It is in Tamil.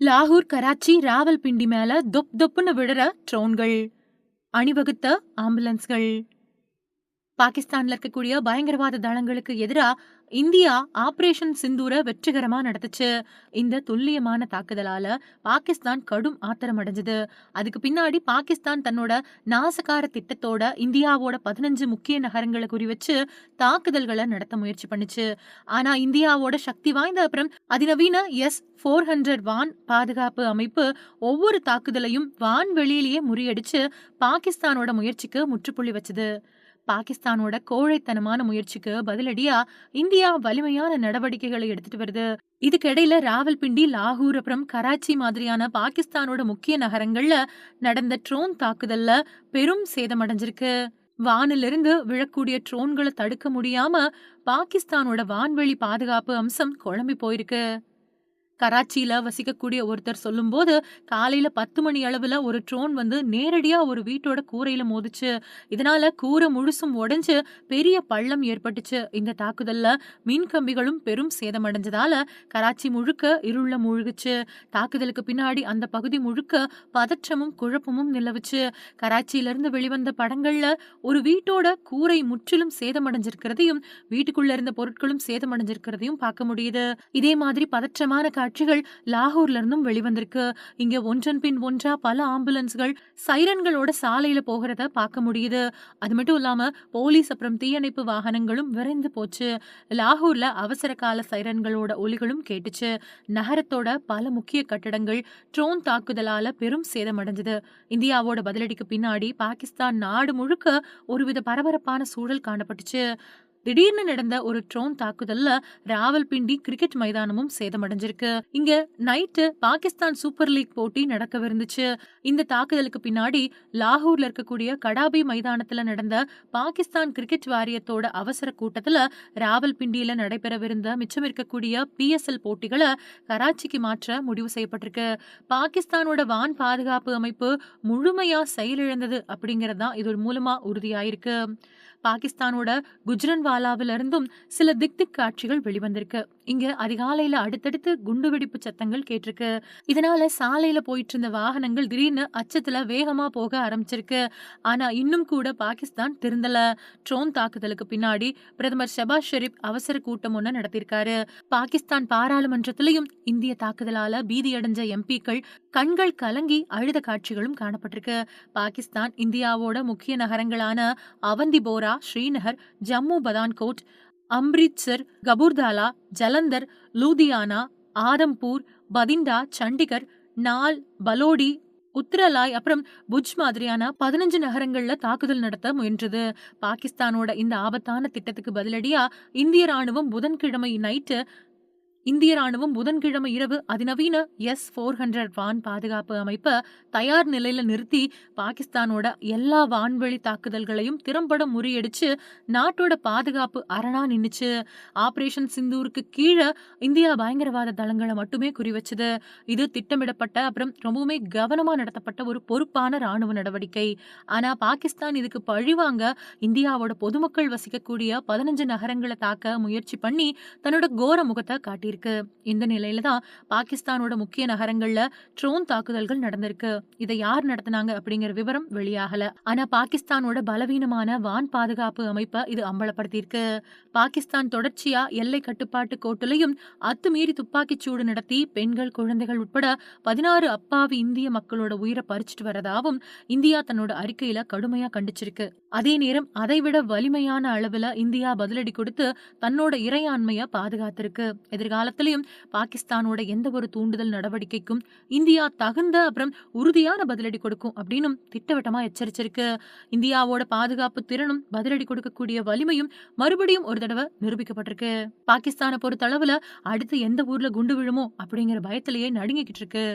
லாகூர் கராச்சி ராவல்பிண்டி மேல தொப் தொப்புன்னு விடுற ட்ரோன்கள். அணிவகுத்த ஆம்புலன்ஸ்கள். பாகிஸ்தான்ல இருக்கக்கூடிய பயங்கரவாத தளங்களுக்கு எதிரா இந்தியா ஆபரேஷன் சிந்தூரை வெற்றிகரமா நடத்துச்சு. இந்த துல்லியமான தாக்குதலால பாகிஸ்தான் கடும் ஆத்திரம் அடைஞ்சது. அதுக்கு பின்னாடி பாகிஸ்தான் தன்னோட நாசகார திட்டத்தோட இந்தியாவோட பதினஞ்சு முக்கிய நகரங்களை குறிவச்சு தாக்குதல்களை நடத்த முயற்சி பண்ணுச்சு. ஆனா இந்தியாவோட சக்தி வாய்ந்த அப்புறம் அதிநவீன எஸ் ஃபோர் ஹண்ட்ரட் வான் பாதுகாப்பு அமைப்பு ஒவ்வொரு தாக்குதலையும் வான்வெளியிலேயே முறியடிச்சு பாகிஸ்தானோட முயற்சிக்கு முற்றுப்புள்ளி வச்சது. பாகிஸ்தானோட கோழைத்தனமான முயற்சிக்கு பதிலடியா இந்தியா வலிமையான நடவடிக்கைகளை எடுத்துட்டு வருது. இதுக்கிடையில ராவல்பிண்டி லாகூர் அப்புறம் கராச்சி மாதிரியான பாகிஸ்தானோட முக்கிய நகரங்கள்ல நடந்த ட்ரோன் தாக்குதல்ல பெரும் சேதமடைஞ்சிருக்கு. வானிலிருந்து விழக்கூடிய ட்ரோன்களை தடுக்க முடியாம பாகிஸ்தானோட வான்வெளி பாதுகாப்பு அம்சம் குழம்பி போயிருக்கு. கராச்சியில் வசிக்கக்கூடிய ஒருத்தர் சொல்லும்போது காலையில் பத்து மணி அளவில் ஒரு ட்ரோன் வந்து நேரடியாக ஒரு வீட்டோட கூரையில் மோதிச்சு இதனால் கூரை முழுசும் உடைஞ்சு பெரிய பள்ளம் ஏற்பட்டுச்சு. இந்த தாக்குதலில் மின் கம்பிகளும் பெரும் சேதமடைஞ்சதால கராச்சி முழுக்க இருள மூழ்குச்சு. தாக்குதலுக்கு பின்னாடி அந்த பகுதி முழுக்க பதற்றமும் குழப்பமும் நிலவுச்சு. கராச்சியிலிருந்து வெளிவந்த படங்களில் ஒரு வீட்டோட கூரை முற்றிலும் சேதமடைஞ்சிருக்கிறதையும் வீட்டுக்குள்ள இருந்த பொருட்களும் சேதமடைஞ்சிருக்கிறதையும் பார்க்க முடியுது. இதே மாதிரி பதற்றமான காட்சிகள் லாகூர்ல இருந்தும் வெளிவந்திருக்கு. இங்க ஒன்றன் பின் ஒன்றா பல ஆம்புலன்ஸ்கள் சைரன்களோட சாலையில போகிறத பார்க்க முடியுது. அது மட்டும் இல்லாம போலீஸ் அப்புறம் தீயணைப்பு வாகனங்களும் விரைந்து போச்சு. லாகூர்ல அவசர கால சைரன்களோட ஒலிகளும் கேட்டுச்சு. நகரத்தோட பல முக்கிய கட்டடங்கள் ட்ரோன் தாக்குதலால பெரும் சேதமடைஞ்சது. இந்தியாவோட பதிலடிக்கு பின்னாடி பாகிஸ்தான் நாடு முழுக்க ஒருவித பரபரப்பான சூழல் காணப்பட்டுச்சு. திடீர்னு நடந்த ஒரு ட்ரோன் தாக்குதல்ல ராவல்பிண்டி கிரிக்கெட் மைதானமும் சேதமடைஞ்சிருக்கு. இங்க நைட்டு பாகிஸ்தான் சூப்பர் லீக் போட்டி நடக்கவிருந்துச்சு. இந்த தாக்குதலுக்கு பின்னாடி லாகூர்ல இருக்கக்கூடிய கடாபி மைதானத்துல நடந்த பாகிஸ்தான் கிரிக்கெட் வாரியத்தோட அவசர கூட்டத்துல ராவல்பிண்டியில நடைபெறவிருந்த மிச்சம் இருக்கக்கூடிய பிஎஸ்எல் போட்டிகளை கராச்சிக்கு மாற்ற முடிவு செய்யப்பட்டிருக்கு. பாகிஸ்தானோட வான் பாதுகாப்பு அமைப்பு முழுமையா செயலிழந்தது அப்படிங்கறதுதான் இது மூலமா உறுதியாயிருக்கு. பாகிஸ்தானோட குஜ்ரன்வாலாவிலிருந்தும் சில திக் திக் காட்சிகள் வெளிவந்திருக்கு. இங்க அதிகாலையில அடுத்தடுத்து குண்டுவெடிப்பு சத்தங்கள் கேட்டிருக்கு. இதனால சாலையில போயிட்டு இருந்த வாகனங்கள் திடீர்னு அச்சத்துல வேகமா போக ஆரம்பிச்சிருக்கு. ஆனா இன்னும் கூட பாகிஸ்தான் திருந்தல. ட்ரோன் தாக்குதலுக்கு பின்னாடி பிரதமர் ஷபாஸ் ஷெரீப் அவசர கூட்டம் ஒண்ணு நடத்தியிருக்காரு. பாகிஸ்தான் பாராளுமன்றத்திலையும் இந்திய தாக்குதலால பீதியடைஞ்ச எம்பிக்கள் கண்கள் கலங்கி அழுத காட்சிகளும் காணப்பட்டிருக்கு. பாகிஸ்தான் இந்தியாவோட முக்கிய நகரங்களான அவந்திபோரா ஸ்ரீநகர் ஜம்மு பதான்கோட் அம்ரித்சர் கபூர்தாலா ஜலந்தர் லூதியானா ஆதம்பூர் பதிண்டா சண்டிகர் நால் பலோடி உத்தரலாய் அப்புறம் புஜ் மாதிரியான பதினஞ்சு நகரங்கள்ல தாக்குதல் நடத்த முயன்றது. பாகிஸ்தானோட இந்த ஆபத்தான திட்டத்துக்கு பதிலடியா இந்திய ராணுவம் புதன்கிழமை நைட்டு இந்திய ராணுவம் புதன்கிழமை இரவு அதிநவீன எஸ் ஃபோர் ஹண்ட்ரட் வான் பாதுகாப்பு அமைப்பை தயார் நிலையில நிறுத்தி பாகிஸ்தானோட எல்லா வான்வழி தாக்குதல்களையும் திறம்பட முறியடிச்சு நாட்டோட பாதுகாப்பு அரணா நின்றுச்சு ஆபரேஷன் சிந்தூருக்கு கீழே இந்தியா பயங்கரவாத தளங்களை மட்டுமே குறிவச்சது. இது திட்டமிடப்பட்ட அப்புறம் ரொம்பவுமே கவனமா நடத்தப்பட்ட ஒரு பொறுப்பான ராணுவ நடவடிக்கை. ஆனா பாகிஸ்தான் இதுக்கு பழிவாங்க இந்தியாவோட பொதுமக்கள் வசிக்கக்கூடிய பதினஞ்சு நகரங்களை தாக்க முயற்சி பண்ணி தன்னோட கோர முகத்தை காட்டி இருக்கு. இந்த நிலையில தான் பாகிஸ்தானோட முக்கிய நகரங்கள்ல ட்ரோன் தாக்குதல்கள் நடந்திருக்கு. இதை யார் நடத்தினாங்க அப்படிங்கிற விவரம் வெளியாகல. ஆனா பாகிஸ்தானோட பலவீனமான வான் பாதுகாப்பு அமைப்பை இது அம்பலப்படுத்தியிருக்கு. பாகிஸ்தான் தொடர்ச்சியா எல்லை கட்டுப்பாட்டு கோட்டிலையும் அத்துமீறி துப்பாக்கிச் சூடு நடத்தி பெண்கள் குழந்தைகள் உட்பட பதினாறு அப்பாவி இந்திய மக்களோட உயிரை பறிச்சுட்டு வரதாவும் இந்தியா தன்னோட அறிக்கையில கடுமையா கண்டிச்சிருக்கு. அதே நேரம் அதைவிட வலிமையான அளவுல இந்தியா பதிலடி கொடுத்து தன்னோட இறையாண்மைய பாதுகாத்திருக்கு. எதிர்கால காலத்திலையும் பாகிஸ்தானோட எந்த ஒரு தூண்டுதல் நடவடிக்கைக்கும் இந்தியா தகுந்த அப்புறம் உறுதியான பதிலடி கொடுக்கும் அப்படின்னு திட்டவட்டமா எச்சரிச்சிருக்கு. இந்தியாவோட பாதுகாப்பு திறனும் பதிலடி கொடுக்கக்கூடிய வலிமையும் மறுபடியும் ஒரு தடவை நிரூபிக்கப்பட்டிருக்கு. பாகிஸ்தானை பொறுத்தளவுல அடுத்து எந்த ஊர்ல குண்டு விழுமோ அப்படிங்கிற பயத்திலேயே நடுங்கிக்கிட்டு இருக்கு.